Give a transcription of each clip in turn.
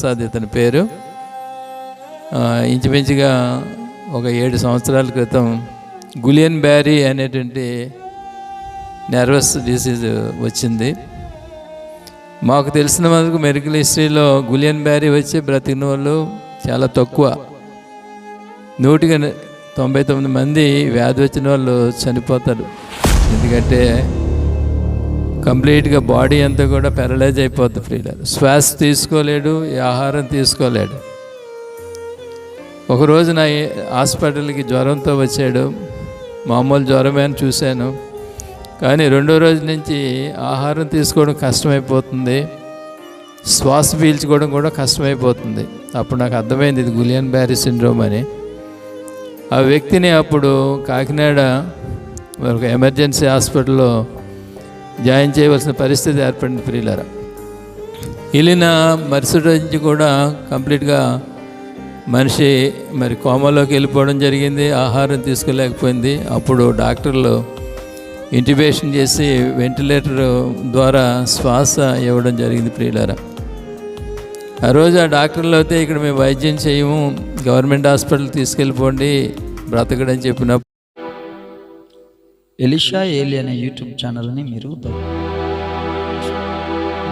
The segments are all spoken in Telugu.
ప్రసాద్ ఇతని పేరు. ఇంచుమించుగా ఒక ఏడు సంవత్సరాల క్రితం గులియన్ బ్యారీ అనేటువంటి నర్వస్ డిసీజ్ వచ్చింది. మాకు తెలిసిన వరకు మెడికల్ హిస్టరీలో గులియన్ బ్యారీ వచ్చి బ్రతికిన వాళ్ళు చాలా తక్కువ. నూటికి తొంభై తొమ్మిది మంది వ్యాధి వచ్చిన వాళ్ళు చనిపోతారు. ఎందుకంటే కంప్లీట్గా బాడీ అంతా కూడా పెరలైజ్ అయిపోతుంది ఫ్రీడర్ శ్వాస తీసుకోలేడు ఈ ఆహారం తీసుకోలేడు. ఒకరోజు నా హాస్పిటల్కి జ్వరంతో వచ్చాడు. మామూలు జ్వరమే అని చూశాను. కానీ రెండో రోజు నుంచి ఆహారం తీసుకోవడం కష్టమైపోతుంది. శ్వాస పీల్చుకోవడం కూడా కష్టమైపోతుంది. అప్పుడు నాకు అర్థమైంది ఇది గులియన్ బ్యారీ సిండ్రోమ్ అని. ఆ వ్యక్తిని అప్పుడు కాకినాడ ఒక ఎమర్జెన్సీ హాస్పిటల్లో జాయిన్ చేయవలసిన పరిస్థితి ఏర్పడింది ప్రియులరా. వెళ్ళిన మరుసటి నుంచి కూడా కంప్లీట్గా మనిషి మరి కోమాలోకి వెళ్ళిపోవడం జరిగింది ఆహారం తీసుకోలేకపోయింది. అప్పుడు డాక్టర్లు ఇంటిబేషన్ చేసి వెంటిలేటర్ ద్వారా శ్వాస ఇవ్వడం జరిగింది ప్రియులరా. ఆ రోజు ఆ డాక్టర్లు అయితే ఇక్కడ మేము వైద్యం చేయము గవర్నమెంట్ హాస్పిటల్ తీసుకెళ్ళిపోండి బ్రతకడని చెప్పినప్పుడు ఎలిషా ఏలి అనే యూట్యూబ్ ఛానల్ని మీరు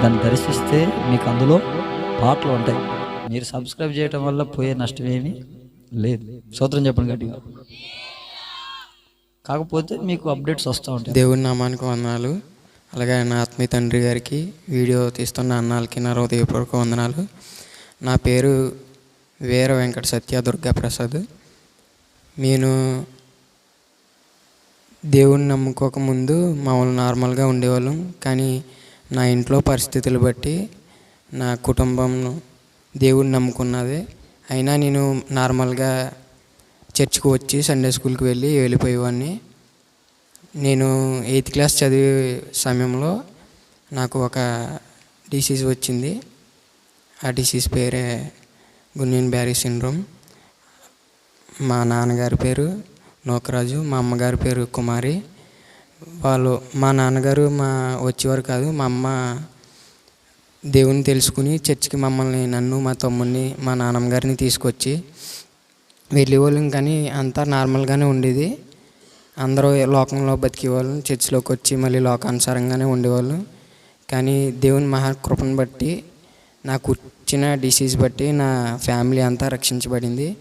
దాన్ని దర్శిస్తే మీకు అందులో పాటలు ఉంటాయి. మీరు సబ్స్క్రైబ్ చేయటం వల్ల పోయే నష్టం ఏమీ లేదు. సూత్రం చెప్పండి గట్టిగా. కాకపోతే మీకు అప్డేట్స్ వస్తూ ఉంటాయి. దేవుని నామానికి వందనాలు. అలాగే నా ఆత్మీయ తండ్రి గారికి వీడియో తీస్తున్న అన్నాలకి నా హృదయపూర్వక వందనాలు. నా పేరు వీర వెంకట సత్య దుర్గా ప్రసాద్ నేను దేవుణ్ణి నమ్ముకోక ముందు మామూలు నార్మల్గా ఉండేవాళ్ళం. కానీ నా ఇంట్లో పరిస్థితులు బట్టి నా కుటుంబం దేవుణ్ణి నమ్ముకున్నది. అయినా నేను నార్మల్గా చర్చ్కి వచ్చి సండే స్కూల్కి వెళ్ళి వెళ్ళిపోయేవాడిని. నేను ఎయిత్ క్లాస్ చదివే సమయంలో నాకు ఒక డిసీజ్ వచ్చింది. ఆ డిసీజ్ పేరే గున్యన్ బ్యారీ సిండ్రోమ్. మా నాన్నగారి పేరు నోకరాజు మా అమ్మగారి పేరు కుమారి. వాళ్ళు మా నాన్నగారు మా వచ్చేవారు కాదు మా అమ్మ దేవుని తెలుసుకుని చర్చికి మమ్మల్ని నన్ను మా తమ్ముడిని మా నాన్నమ్మ గారిని తీసుకొచ్చి వెళ్ళేవాళ్ళం. కానీ అంతా నార్మల్గానే ఉండేది. అందరూ లోకంలో బతికేవాళ్ళం చర్చిలోకి వచ్చి మళ్ళీ లోకానుసారంగానే ఉండేవాళ్ళం. కానీ దేవుని మహాకృపను బట్టి నాకు వచ్చిన డిసీజ్ బట్టి నా ఫ్యామిలీ అంతా రక్షించబడింది.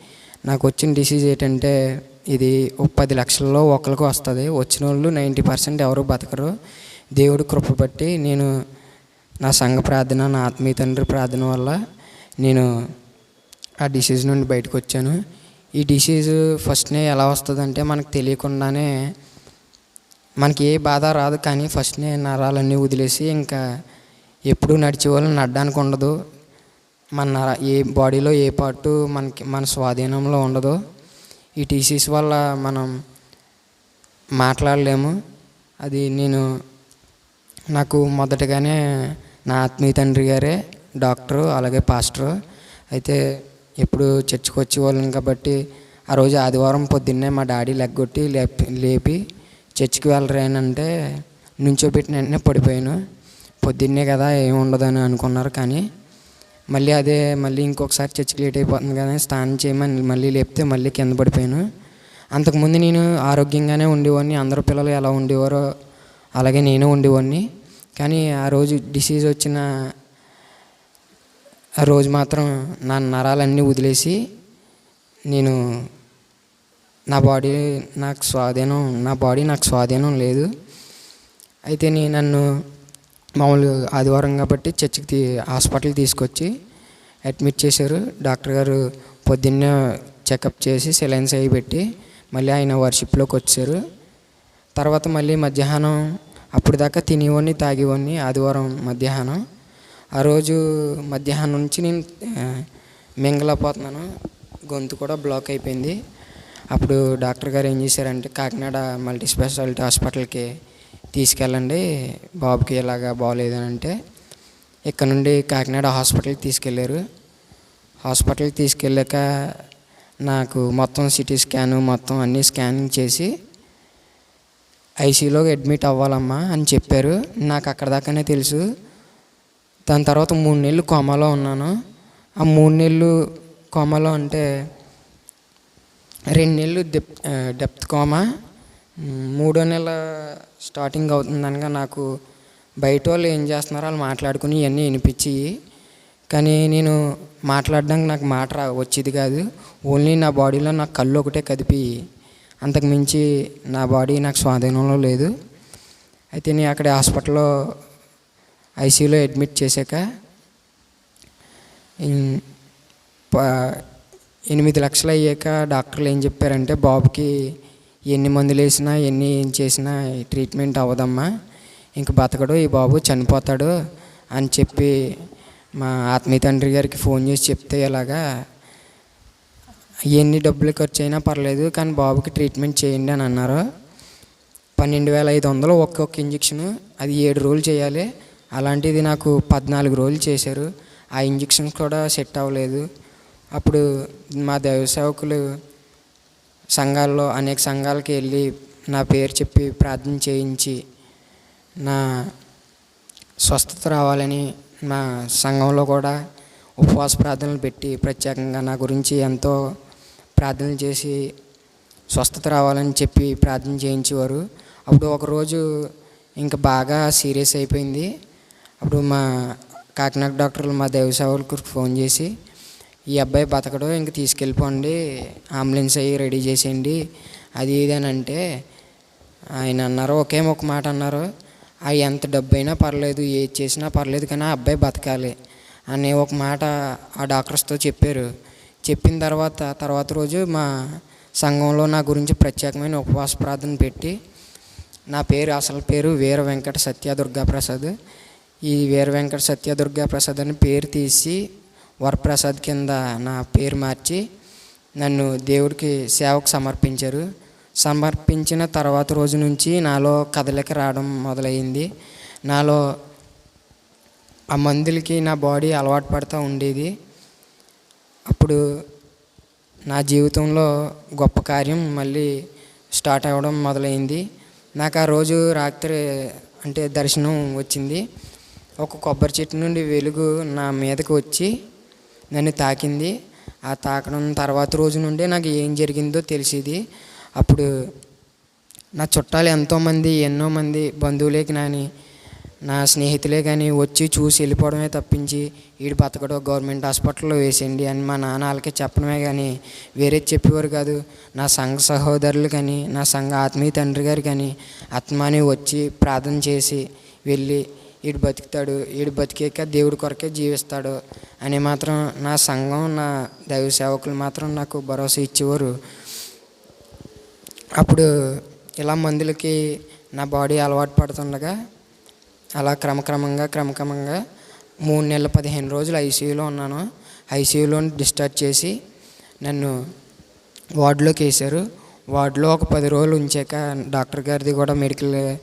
నాకు వచ్చిన డిసీజ్ ఏంటంటే ఇది పది లక్షల్లో ఒకరికి వస్తుంది. వచ్చిన వాళ్ళు నైంటీ పర్సెంట్ ఎవరు బతకరు. దేవుడు కృప బట్టి నేను నా సంఘ ప్రార్థన నా ఆత్మీయ తండ్రి ప్రార్థన వల్ల నేను ఆ డిసీజ్ నుండి బయటకు వచ్చాను. ఈ డిసీజ్ ఫస్ట్నే ఎలా వస్తుందంటే మనకు తెలియకుండానే మనకి ఏ బాధ రాదు కానీ ఫస్ట్నే నరాలన్నీ వదిలేసి ఇంకా ఎప్పుడు నడిచే వాళ్ళు నడడానికి ఉండదు. మన నర ఏ బాడీలో ఏ పార్టు మనకి మన స్వాధీనంలో ఉండదు. ఈ టీసీస్ వల్ల మనం మాట్లాడలేము. అది నేను నాకు మొదటగానే నా ఆత్మీయ తండ్రి గారే డాక్టరు అలాగే పాస్టరు. అయితే ఎప్పుడు చర్చికి వచ్చేవాళ్ళం కాబట్టి ఆ రోజు ఆదివారం పొద్దున్నే మా డాడీ లెగ్గొట్టి లేపి లేపి చర్చికి వెళ్ళరానంటే నుంచోబెట్టిన వెంటనే పడిపోయాను. పొద్దున్నే కదా ఏమి ఉండదని అనుకున్నారు కానీ మళ్ళీ అదే మళ్ళీ ఇంకొకసారి చర్చికి లేట్ అయిపోతుంది కదా స్నానం చేయమని మళ్ళీ లేపితే మళ్ళీ కింద పడిపోయాను. అంతకుముందు నేను ఆరోగ్యంగానే ఉండేవాడిని అందరు పిల్లలు ఎలా ఉండేవారో అలాగే నేను ఉండేవాడిని. కానీ ఆ రోజు డిసీజ్ వచ్చిన ఆ రోజు మాత్రం నా నరాలన్నీ వదిలేసి నేను నా బాడీ నాకు స్వాధీనం నా బాడీ నాకు స్వాధీనం లేదు. అయితే నేను నన్ను మామూలు ఆదివారం కాబట్టి చర్చికి తీ హాస్పిటల్ తీసుకొచ్చి అడ్మిట్ చేశారు. డాక్టర్ గారు పొద్దున్నే చెకప్ చేసి సెలైన్స్ అవి పెట్టి మళ్ళీ ఆయన వర్షిప్లోకి వచ్చారు. తర్వాత మళ్ళీ మధ్యాహ్నం అప్పుడు దాకా తినేవాడిని తాగేవాడిని ఆదివారం మధ్యాహ్నం. ఆ రోజు మధ్యాహ్నం నుంచి నేను మింగలపోతున్నాను గొంతు కూడా బ్లాక్ అయిపోయింది. అప్పుడు డాక్టర్ గారు ఏం చేశారంటే కాకినాడ మల్టీ స్పెషాలిటీ హాస్పిటల్కి తీసుకెళ్ళండి. బాబుకి ఇలాగా బాగోలేదని అంటే ఇక్కడ నుండి కాకినాడ హాస్పిటల్కి తీసుకెళ్ళారు. హాస్పిటల్కి తీసుకెళ్ళాక నాకు మొత్తం సిటీ స్కాన్ మొత్తం అన్నీ స్కానింగ్ చేసి ఐసీలో అడ్మిట్ అవ్వాలమ్మా అని చెప్పారు. నాకు అక్కడ దాకానే తెలుసు. దాని తర్వాత మూడు నెలలు కోమాలో ఉన్నాను. ఆ మూడు నెలలు కోమాలో అంటే రెండు నెలలు డెప్ డెప్త్ కోమా మూడో నెల స్టార్టింగ్ అవుతుందనగా నాకు బయట వాళ్ళు ఏం చేస్తున్నారో వాళ్ళు మాట్లాడుకుని ఇవన్నీ వినిపించి కానీ నేను మాట్లాడడానికి నాకు మాట రా వచ్చేది కాదు. ఓన్లీ నా బాడీలో నా కళ్ళు ఒకటే కదిపి అంతకు మించి నా బాడీ నాకు స్వాధీనంలో లేదు. అయితే నేను అక్కడ హాస్పిటల్లో ఐసీయూలో అడ్మిట్ చేశాక ఎనిమిది లక్షలు అయ్యాక డాక్టర్లు ఏం చెప్పారంటే బాబుకి ఎన్ని మందులు వేసినా ఎన్ని ఏం చేసినా ట్రీట్మెంట్ అవ్వదమ్మా. ఇంక బతకడు ఈ బాబు చనిపోతాడు అని చెప్పి మా ఆత్మీయ తండ్రి గారికి ఫోన్ చేసి చెప్తే ఇలాగా ఎన్ని డబ్బులు ఖర్చు అయినా పర్లేదు కానీ బాబుకి ట్రీట్మెంట్ చేయండి అని అన్నారు. పన్నెండు వేల ఐదు వందలు ఒక్కొక్క ఇంజక్షను అది ఏడు రోజులు చేయాలి. అలాంటిది నాకు పద్నాలుగు రోజులు చేశారు. ఆ ఇంజక్షన్ కూడా సెట్ అవ్వలేదు. అప్పుడు మా దైవ సేవకులు సంఘాల్లో అనేక సంఘాలకి వెళ్ళి నా పేరు చెప్పి ప్రార్థన చేయించి నా స్వస్థత రావాలని నా సంఘంలో కూడా ఉపవాస ప్రార్థనలు పెట్టి ప్రత్యేకంగా నా గురించి ఎంతో ప్రార్థనలు చేసి స్వస్థత రావాలని చెప్పి ప్రార్థన చేయించేవారు. అప్పుడు ఒకరోజు ఇంకా బాగా సీరియస్ అయిపోయింది. అప్పుడు మా కాకినాడ డాక్టర్లు మా దైవ సేవకులకు ఫోన్ చేసి ఈ అబ్బాయి బతకడు ఇంక తీసుకెళ్ళిపోండి అంబులెన్స్ అయ్యి రెడీ చేసేయండి. అది ఇది అని అంటే ఆయన అన్నారు ఒకే ఒక మాట అన్నారు ఆ ఎంత డబ్బు అయినా పర్లేదు ఏది చేసినా పర్లేదు కానీ ఆ అబ్బాయి బతకాలి అనే ఒక మాట ఆ డాక్టర్స్తో చెప్పారు. చెప్పిన తర్వాత తర్వాత రోజు మా సంఘంలో నా గురించి ప్రత్యేకమైన ఉపవాస ప్రార్థన పెట్టి నా పేరు అసలు పేరు వీర వెంకట సత్య దుర్గా ప్రసాద్ ఈ వీర వెంకట సత్య దుర్గా ప్రసాద్ అని పేరు తీసి వరప్రసాద్ కింద నా పేరు మార్చి నన్ను దేవుడికి సేవకు సమర్పించారు. సమర్పించిన తర్వాత రోజు నుంచి నాలో కదలిక రావడం మొదలైంది. నాలో ఆ మందులకి నా బాడీ అలవాటు పడుతూ ఉండేది. అప్పుడు నా జీవితంలో గొప్ప కార్యం మళ్ళీ స్టార్ట్ అవ్వడం మొదలైంది. నాకు ఆ రోజు రాత్రి అంటే దర్శనం వచ్చింది. ఒక కొబ్బరి చెట్టు నుండి వెలుగు నా మీదకి వచ్చి నన్ను తాకింది. ఆ తాకడం తర్వాత రోజు నుండే నాకు ఏం జరిగిందో తెలిసేది. అప్పుడు నా చుట్టాలు ఎంతోమంది ఎన్నో మంది బంధువులే కానీ నా స్నేహితులే కానీ వచ్చి చూసి వెళ్ళిపోవడమే తప్పించి వీడు బతకడో గవర్నమెంట్ హాస్పిటల్లో వేసేయండి అని మా నాన్న వాళ్ళకి చెప్పడమే కానీ వేరే చెప్పేవారు కాదు. నా సంఘ సహోదరులు కానీ నా సంఘ ఆత్మీయ తండ్రి గారు కానీ ఆత్మాని వచ్చి ప్రార్థన చేసి వెళ్ళి ఈడు బతుకుతాడు ఈడు బతికాక దేవుడి కొరకే జీవిస్తాడు అని మాత్రం నా సంఘం నా దైవ సేవకులు మాత్రం నాకు భరోసా ఇచ్చేవారు. అప్పుడు ఇలా మందులకి నా బాడీ అలవాటు పడుతుండగా అలా క్రమక్రమంగా క్రమక్రమంగా మూడు నెలల పదిహేను రోజులు ఐసీయూలో ఉన్నాను. ఐసీయూలో డిశ్చార్జ్ చేసి నన్ను వార్డులోకి వేశారు. వార్డులో ఒక పది రోజులు ఉంచాక డాక్టర్ గారిది కూడా మెడికల్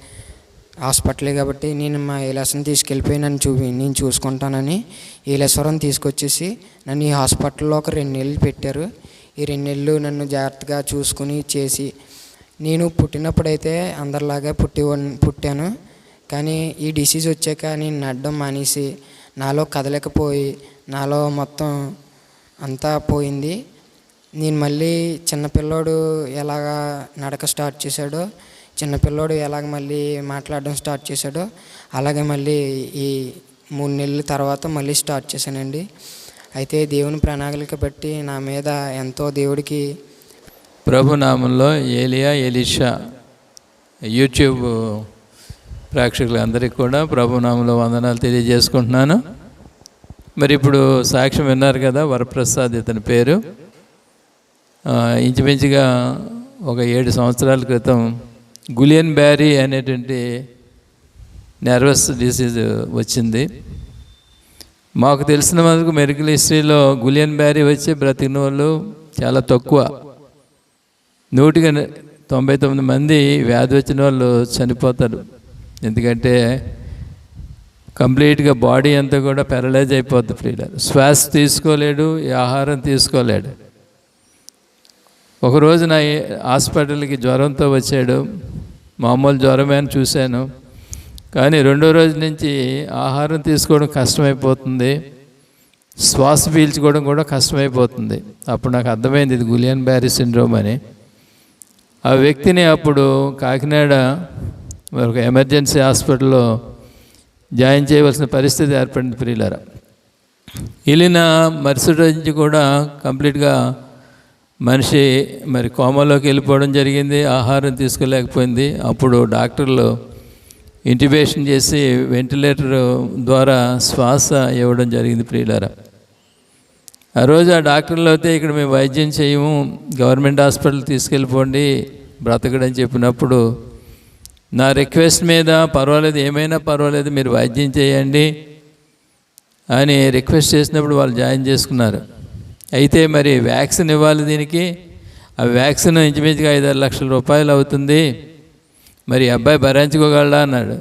హాస్పిటలే కాబట్టి నేను మా ఏలాసని తీసుకెళ్ళిపోయి నన్ను చూపి నేను చూసుకుంటానని ఏలేశ్వరం తీసుకొచ్చేసి నన్ను ఈ హాస్పిటల్లో ఒక రెండు నెలలు పెట్టారు. ఈ రెండు నెలలు నన్ను జాగ్రత్తగా చూసుకుని చేసి నేను పుట్టినప్పుడైతే అందరిలాగా పుట్టి పుట్టాను. కానీ ఈ డిసీజ్ వచ్చాక నేను నడడం మానేసి నాలో కదలకపోయి నాలో మొత్తం అంతా పోయింది. నేను మళ్ళీ చిన్నపిల్లోడు ఎలాగా నడక స్టార్ట్ చేశాడో చిన్నపిల్లోడు ఎలాగ మళ్ళీ మాట్లాడడం స్టార్ట్ చేశాడో అలాగే మళ్ళీ ఈ మూడు నెలల తర్వాత మళ్ళీ స్టార్ట్ చేశానండి. అయితే దేవుని ప్రణాళిక బట్టి నా మీద ఎంతో దేవుడికి ప్రభు నామంలో ఏలియా ఎలిషా యూట్యూబ్ ప్రేక్షకులందరికీ కూడా ప్రభునామంలో వందనాలు తెలియజేసుకుంటున్నాను. మరి ఇప్పుడు సాక్ష్యం విన్నారు కదా వరప్రసాద్ ఇతని పేరు. ఇంచుమించుగా ఒక ఏడు సంవత్సరాల క్రితం గులియన్ బ్యారీ అనేటువంటి నర్వస్ డిసీజ్ వచ్చింది. మాకు తెలిసిన వరకు మెడికల్ హిస్టరీలో గులియన్ బ్యారీ వచ్చి బ్రతికిన వాళ్ళు చాలా తక్కువ. నూటికి తొంభై తొమ్మిది మంది వ్యాధి వచ్చిన వాళ్ళు చనిపోతారు. ఎందుకంటే కంప్లీట్గా బాడీ అంతా కూడా పెరలైజ్ అయిపోద్ది ఫ్రీడర్ శ్వాస తీసుకోలేడు ఆహారం తీసుకోలేడు. ఒకరోజు నా హాస్పిటల్కి జ్వరంతో వచ్చాడు. మామూలు జ్వరమే అని చూశాను. కానీ రెండో రోజు నుంచి ఆహారం తీసుకోవడం కష్టమైపోతుంది. శ్వాస పీల్చుకోవడం కూడా కష్టమైపోతుంది. అప్పుడు నాకు అర్థమైంది ఇది గులియన్ బ్యారీ సిండ్రోమ్ అని. ఆ వ్యక్తిని అప్పుడు కాకినాడ ఒక ఎమర్జెన్సీ హాస్పిటల్లో జాయిన్ చేయవలసిన పరిస్థితి ఏర్పడింది ప్రియులరా. వెళ్ళిన మరుసటి నుంచి కూడా కంప్లీట్గా మనిషి మరి కోమలోకి వెళ్ళిపోవడం జరిగింది ఆహారం తీసుకోలేకపోయింది. అప్పుడు డాక్టర్లు ఇంటిబేషన్ చేసి వెంటిలేటర్ ద్వారా శ్వాస ఇవ్వడం జరిగింది ప్రియులారా. ఆ రోజు ఆ డాక్టర్లు అయితే ఇక్కడ మేము వైద్యం చేయము గవర్నమెంట్ హాస్పిటల్ తీసుకెళ్ళిపోండి బ్రతకడని చెప్పినప్పుడు నా రిక్వెస్ట్ మీద పర్వాలేదు ఏమైనా పర్వాలేదు మీరు వైద్యం చేయండి అని రిక్వెస్ట్ చేసినప్పుడు వాళ్ళు జాయిన్ చేసుకున్నారు. అయితే మరి వ్యాక్సిన్ ఇవ్వాలి దీనికి. ఆ వ్యాక్సిన్ ఇంచుమించుగా ఐదారు లక్షల రూపాయలు అవుతుంది. మరి అబ్బాయి భరించుకోగలడా అన్నాడు.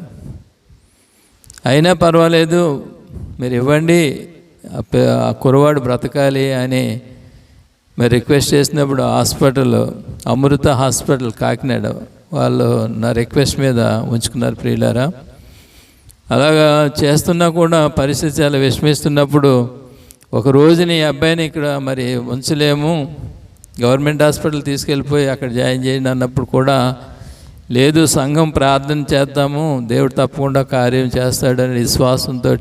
అయినా పర్వాలేదు మీరు ఇవ్వండి ఆ కురవాడు బ్రతకాలి అని మరి రిక్వెస్ట్ చేసినప్పుడు హాస్పిటల్ అమృత హాస్పిటల్ కాకినాడ వాళ్ళు నా రిక్వెస్ట్ మీద ఉంచుకున్నారు ప్రియులారా. అలాగా చేస్తున్నా కూడా పరిస్థితి చాలా విషమిస్తున్నప్పుడు ఒక రోజుని ఈ అబ్బాయిని ఇక్కడ మరి ఉంచలేము. గవర్నమెంట్ హాస్పిటల్ తీసుకెళ్ళిపోయి అక్కడ జాయిన్ చేయండి అన్నప్పుడు కూడా లేదు సంఘం ప్రార్థన చేద్దాము. దేవుడు తప్పకుండా కార్యం చేస్తాడని విశ్వాసంతో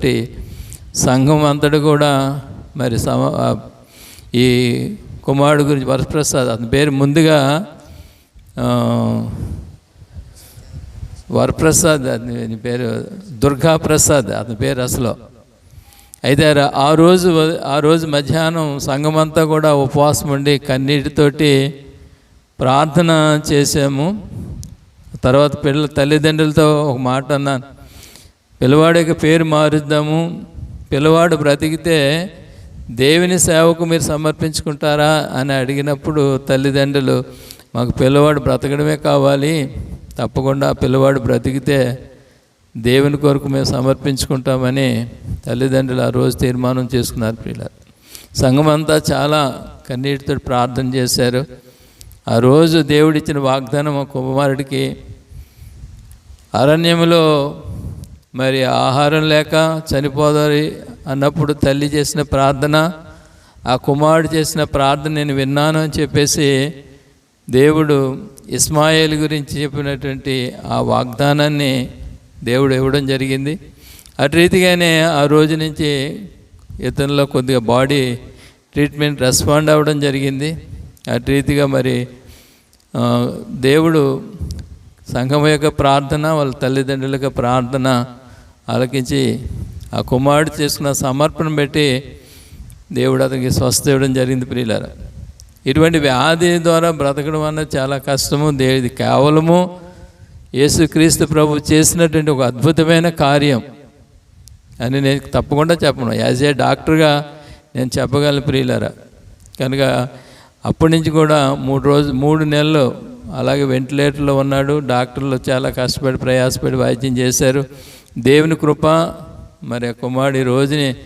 సంఘం అంతటి కూడా మరి సమ ఈ కుమారుడు గురించి వరప్రసాద్ అతని పేరు ముందుగా వరప్రసాద్ అతని పేరు దుర్గా ప్రసాద్ అతని పేరు అసలు. అయితే ఆ రోజు ఆ రోజు మధ్యాహ్నం సంఘమంతా కూడా ఉపవాసం ఉండి కన్నీటితోటి ప్రార్థన చేసాము తర్వాత పిల్లల తల్లిదండ్రులతో ఒక మాట అన్నాను. పిల్లవాడికి పేరు మారుద్దాము. పిల్లవాడు బ్రతికితే దేవుని సేవకు మీరు సమర్పించుకుంటారా అని అడిగినప్పుడు తల్లిదండ్రులు మాకు పిల్లవాడు బ్రతకడమే కావాలి. తప్పకుండా పిల్లవాడు బ్రతికితే దేవుని కొరకు మేము సమర్పించుకుంటామని తల్లిదండ్రులు ఆ రోజు తీర్మానం చేసుకున్నారు పిల్లలు సంఘం అంతా చాలా కన్నీటితో ప్రార్థన చేశారు. ఆ రోజు దేవుడిచ్చిన వాగ్దానం ఆ కుమారుడికి అరణ్యంలో మరి ఆహారం లేక చనిపోదారి అన్నప్పుడు తల్లి చేసిన ప్రార్థన ఆ కుమారుడు చేసిన ప్రార్థన నేను విన్నాను అని చెప్పేసి దేవుడు ఇస్మాయిల్ గురించి చెప్పినటువంటి ఆ వాగ్దానాన్ని దేవుడు ఇవ్వడం జరిగింది. అటు రీతిగానే ఆ రోజు నుంచి ఇతనిలో కొద్దిగా బాడీ ట్రీట్మెంట్ రెస్పాండ్ అవ్వడం జరిగింది. అటు రీతిగా మరి దేవుడు సంఘం యొక్క ప్రార్థన వాళ్ళ తల్లిదండ్రుల యొక్క ప్రార్థన ఆలకించి ఆ కుమారుడు చేసుకున్న సమర్పణ పెట్టి దేవుడు అతనికి స్వస్థ ఇవ్వడం జరిగింది ప్రియులారా. ఇటువంటి వ్యాధి ద్వారా బ్రతకడం అన్నది చాలా కష్టము. దేది కేవలము యేసుక్రీస్తు ప్రభు చేసినటువంటి ఒక అద్భుతమైన కార్యం. అని నేను తప్పకుండా చెప్పను. యాజ్ ఏ డాక్టర్గా నేను చెప్పగలను ప్రియులరా. కనుక అప్పటి నుంచి కూడా మూడు రోజు మూడు నెలలు అలాగే వెంటిలేటర్లో ఉన్నాడు. డాక్టర్లు చాలా కష్టపడి ప్రయాసపడి వైద్యం చేశారు. దేవుని కృప మరి ఆ కుమారుడు ఈ రోజుని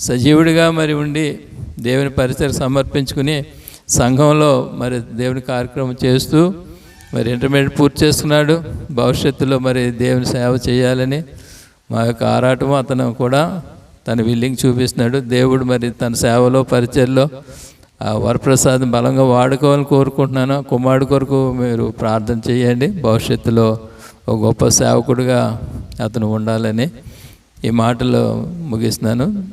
సజీవుడిగా మరి ఉండి దేవుని పరిసర సమర్పించుకుని సంఘంలో మరి దేవుని కార్యక్రమం చేస్తూ మరి ఇంటర్మీడియట్ పూర్తి చేసుకున్నాడు. భవిష్యత్తులో మరి దేవుని సేవ చేయాలని మా యొక్క ఆరాటం అతను కూడా తన విల్లింగ్ చూపిస్తున్నాడు. దేవుడు మరి తన సేవలో పరిచయలో ఆ వరప్రసాదం బలంగా వాడుకోవాలని కోరుకుంటున్నాను. కుమారుడు కొరకు మీరు ప్రార్థన చేయండి. భవిష్యత్తులో ఒక గొప్ప సేవకుడిగా అతను ఉండాలని ఈ మాటలు ముగిస్తున్నాను.